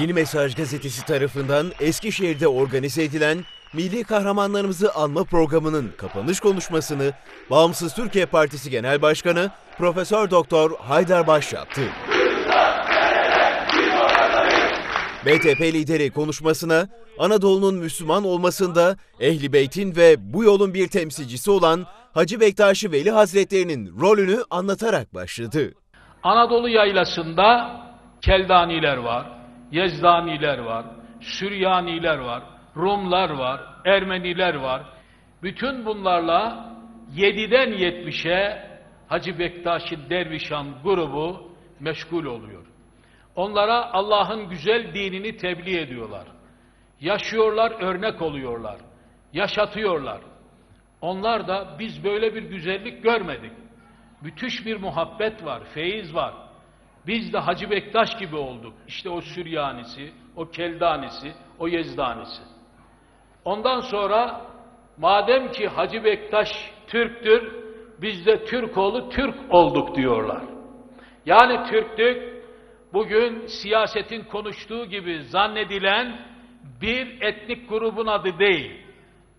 Yeni Mesaj gazetesi tarafından Eskişehir'de organize edilen Milli Kahramanlarımızı Anma programının kapanış konuşmasını Bağımsız Türkiye Partisi Genel Başkanı Profesör Doktor Haydar Baş yaptı. BTP lideri konuşmasına Anadolu'nun Müslüman olmasında Ehli Beyt'in ve bu yolun bir temsilcisi olan Hacı Bektaşi Veli Hazretleri'nin rolünü anlatarak başladı. Anadolu yaylasında Keldaniler var, Yezdaniler var, Süryaniler var, Rumlar var, Ermeniler var. Bütün bunlarla 7'den 70'e Hacı Bektaşi Dervişan grubu meşgul oluyor. Onlara Allah'ın güzel dinini tebliğ ediyorlar. Yaşıyorlar, örnek oluyorlar. Yaşatıyorlar. Onlar da biz böyle bir güzellik görmedik. Müthiş bir muhabbet var, feyiz var. Biz de Hacı Bektaş gibi olduk. İşte o Süryanisi, o Keldanisi, o Yezdanisi. Ondan sonra madem ki Hacı Bektaş Türktür, biz de Türkoğlu Türk olduk diyorlar. Yani Türklük bugün siyasetin konuştuğu gibi zannedilen bir etnik grubun adı değil,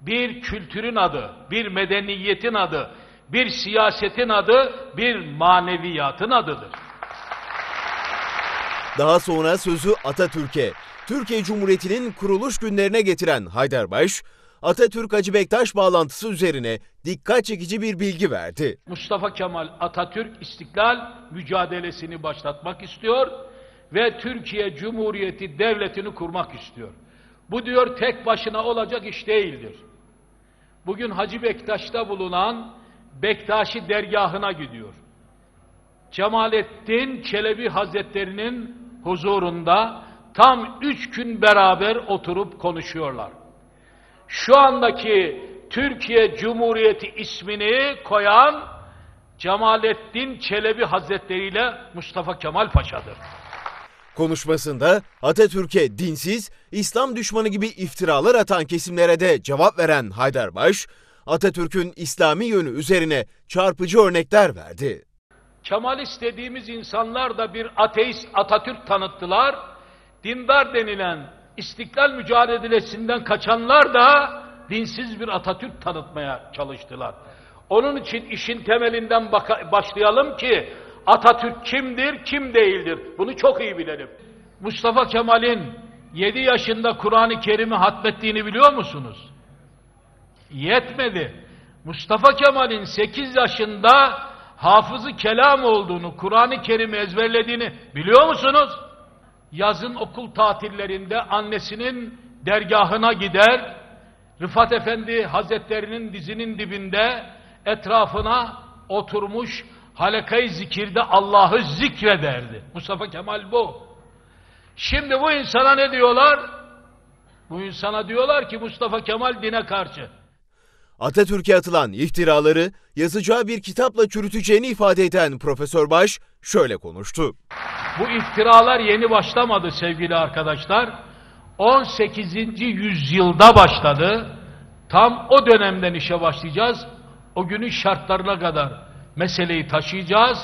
bir kültürün adı, bir medeniyetin adı, bir siyasetin adı, bir maneviyatın adıdır. Daha sonra sözü Atatürk'e, Türkiye Cumhuriyeti'nin kuruluş günlerine getiren Haydarbaş, Atatürk Hacı Bektaş bağlantısı üzerine dikkat çekici bir bilgi verdi. Mustafa Kemal Atatürk istiklal mücadelesini başlatmak istiyor ve Türkiye Cumhuriyeti devletini kurmak istiyor. Bu diyor tek başına olacak iş değildir. Bugün Hacı Bektaş'ta bulunan Bektaşi dergahına gidiyor. Cemalettin Çelebi Hazretleri'nin huzurunda tam üç gün beraber oturup konuşuyorlar. Şu andaki Türkiye Cumhuriyeti ismini koyan Cemalettin Çelebi Hazretleri ile Mustafa Kemal Paşa'dır. Konuşmasında Atatürk'e dinsiz, İslam düşmanı gibi iftiralar atan kesimlere de cevap veren Haydarbaş, Atatürk'ün İslami yönü üzerine çarpıcı örnekler verdi. Kemalist dediğimiz insanlar da bir ateist Atatürk tanıttılar. Dindar denilen istiklal mücadelesinden kaçanlar da dinsiz bir Atatürk tanıtmaya çalıştılar. Onun için işin temelinden başlayalım ki Atatürk kimdir, kim değildir? Bunu çok iyi bilelim. Mustafa Kemal'in 7 yaşında Kur'an-ı Kerim'i hatmettiğini biliyor musunuz? Yetmedi. Mustafa Kemal'in 8 yaşında hafızı kelam olduğunu, Kur'an-ı Kerim'i ezberlediğini biliyor musunuz? Yazın okul tatillerinde annesinin dergahına gider, Rıfat Efendi Hazretlerinin dizinin dibinde etrafına oturmuş halakayı zikirde Allah'ı zikrederdi. Mustafa Kemal bu. Şimdi bu insana ne diyorlar? Bu insana diyorlar ki Mustafa Kemal dine karşı. Atatürk'e atılan iftiraları yazacağı bir kitapla çürüteceğini ifade eden Profesör Baş şöyle konuştu. Bu iftiralar yeni başlamadı sevgili arkadaşlar. 18. yüzyılda başladı. Tam o dönemden işe başlayacağız. O günün şartlarına kadar meseleyi taşıyacağız.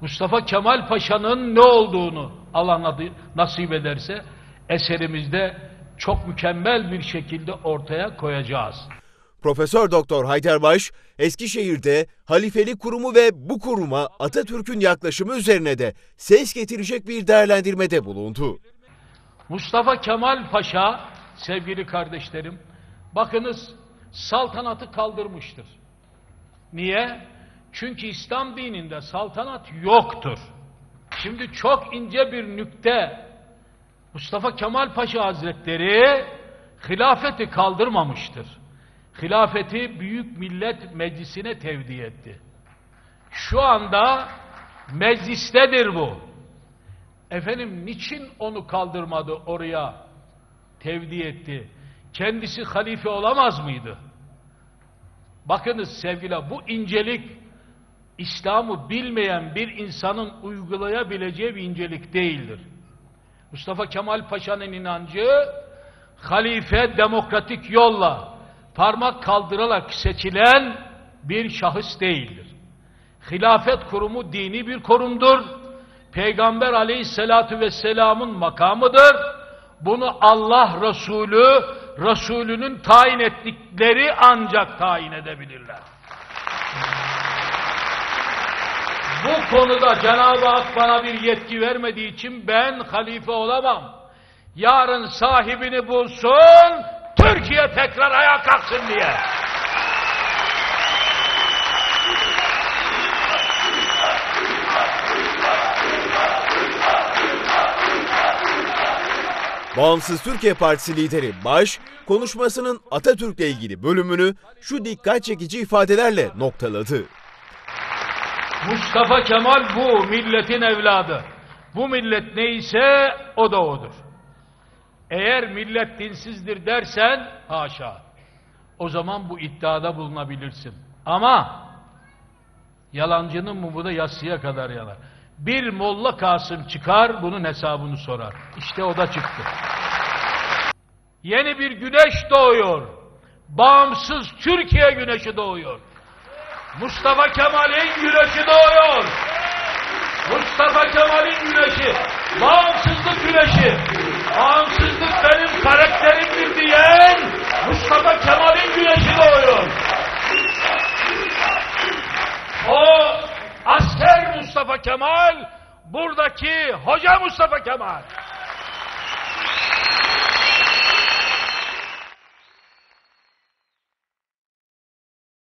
Mustafa Kemal Paşa'nın ne olduğunu Allah nasip ederse eserimizde çok mükemmel bir şekilde ortaya koyacağız. Profesör Doktor Haydarbaş, Eskişehir'de halifelik kurumu ve bu kuruma Atatürk'ün yaklaşımı üzerine de ses getirecek bir değerlendirmede bulundu. Mustafa Kemal Paşa, sevgili kardeşlerim, bakınız saltanatı kaldırmıştır. Niye? Çünkü İslam dininde saltanat yoktur. Şimdi çok ince bir nükte Mustafa Kemal Paşa Hazretleri hilafeti kaldırmamıştır. Hilafeti Büyük Millet Meclisi'ne tevdi etti. Şu anda meclistedir bu. Efendim niçin onu kaldırmadı oraya tevdi etti? Kendisi halife olamaz mıydı? Bakınız sevgiler bu incelik İslam'ı bilmeyen bir insanın uygulayabileceği bir incelik değildir. Mustafa Kemal Paşa'nın inancı halife demokratik yolla parmak kaldırarak seçilen bir şahıs değildir. Hilafet kurumu dini bir kurumdur. Peygamber aleyhissalatu vesselamın makamıdır. Bunu Allah Resulü, Resulünün tayin ettikleri ancak tayin edebilirler. Bu konuda Cenab-ı Hak bana bir yetki vermediği için ben halife olamam. Yarın sahibini bulsun, Türkiye tekrar ayağa kalksın diye. Bağımsız Türkiye Partisi lideri Baş, konuşmasının Atatürk'le ilgili bölümünü şu dikkat çekici ifadelerle noktaladı. Mustafa Kemal bu milletin evladı. Bu millet neyse o da odur. Eğer millet dinsizdir dersen haşa. O zaman bu iddiada bulunabilirsin. Ama yalancının mumu da yassıya kadar yanar. Bir Molla Kasım çıkar bunun hesabını sorar. İşte o da çıktı. Yeni bir güneş doğuyor. Bağımsız Türkiye güneşi doğuyor. Mustafa Kemal'in güneşi doğuyor. Mustafa Kemal'in güneşi. Bağımsızlık güneşi. Bağımsızlık Kemal, buradaki hoca Mustafa Kemal.